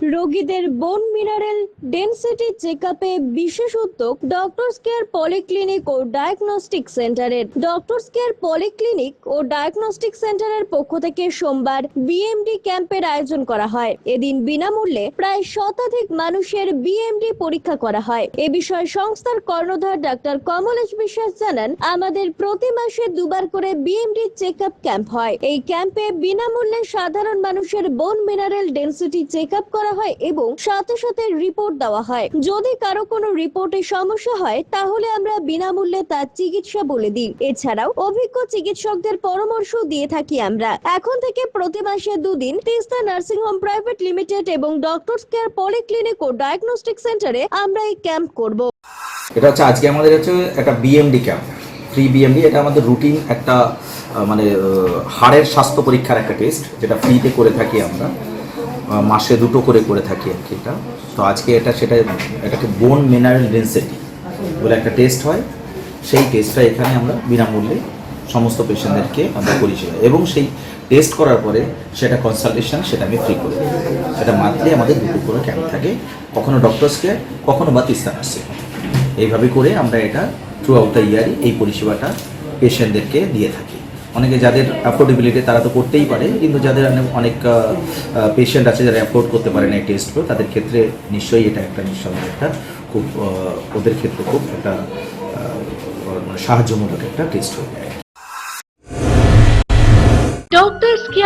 রোগীদের bone mineral density চেকআপে বিশেষ উদ্যোগ ডক্টরস কেয়ার পলিক্লিনিক ও ডায়াগনস্টিক সেন্টারের ডক্টরস কেয়ার পলিক্লিনিক ও ডায়াগনস্টিক সেন্টারের পক্ষ থেকে সোমবার বিএমডি ক্যাম্পের আয়োজন করা হয়। এদিন বিনামূল্যে প্রায় শতাধিক মানুষের বিএমডি পরীক্ষা করা হয়। এ বিষয়ে সংস্থার কর্ণধার ডাক্তার কমলেশ বিশ্বাস জানান, আমাদের প্রতি মাসে দুবার করে বিএমডি চেকআপ ক্যাম্প হয়। এই ক্যাম্পে বিনামূল্যে সাধারণ মানুষের বোন মিনারেল ডেনসিটি চেকআপ করা হয় এবং সাথে সাথে রিপোর্ট দেওয়া হয়। যদি কারও কোনো রিপোর্টে সমস্যা হয়, তাহলে আমরা বিনামূল্যে তার চিকিৎসা বলে দিই। এছাড়াও অভিজ্ঞ চিকিৎসকদের পরামর্শ দিয়ে থাকি আমরা। এখন থেকে প্রতি মাসে দুদিন Teesta nursing home private limited এবং ডক্টরস কেয়ার পলিক্লিনিক ও ডায়াগনস্টিক সেন্টারে আমরা এই ক্যাম্প করব। এটা হচ্ছে আজকে আমাদের হচ্ছে একটা বিএমডি ক্যাম্প ফ্রি বিএমডি এটা আমাদের রুটিন একটা মানে হাড়ের স্বাস্থ্য পরীক্ষার একটা টেস্ট যেটা ফ্রিতে করে থাকি আমরা। মাসে দুটো করে করে থাকি আর কি এটা। তো আজকে এটা সেটা এটাকে বোন মিনারেল ডেন্সিটি বলে একটা টেস্ট হয়। সেই টেস্টটা এখানে আমরা বিনামূল্যে সমস্ত পেশেন্টদেরকে আমরা পরিষেবা এবং সেই টেস্ট করার পরে সেটা কনসালটেশন সেটা আমি ফ্রি করি সেটা মান্থলি আমাদের দুটো করে ক্যাম্প থাকে। কখনো ডক্টরস কেয়ার কখনো বা তিস্তা নার্সিং এইভাবে করে আমরা এটা থ্রু আউট দ্য ইয়ারই এই পরিষেবাটা পেশেন্টদেরকে দিয়ে থাকি। অনেকে যাদের অ্যাফোর্ডেবিলিটি তারা তো করতেই পারে, কিন্তু যাদের অনেক- পেশেন্ট আছে যারা অ্যাফোর্ড করতে পারে না এই টেস্টগুলো তাদের ক্ষেত্রে নিশ্চয়ই এটা একটা নিঃসন্দেহ একটা খুব ওদের ক্ষেত্রে খুব একটা সাহায্যমূলক একটা টেস্ট হয়ে যায়।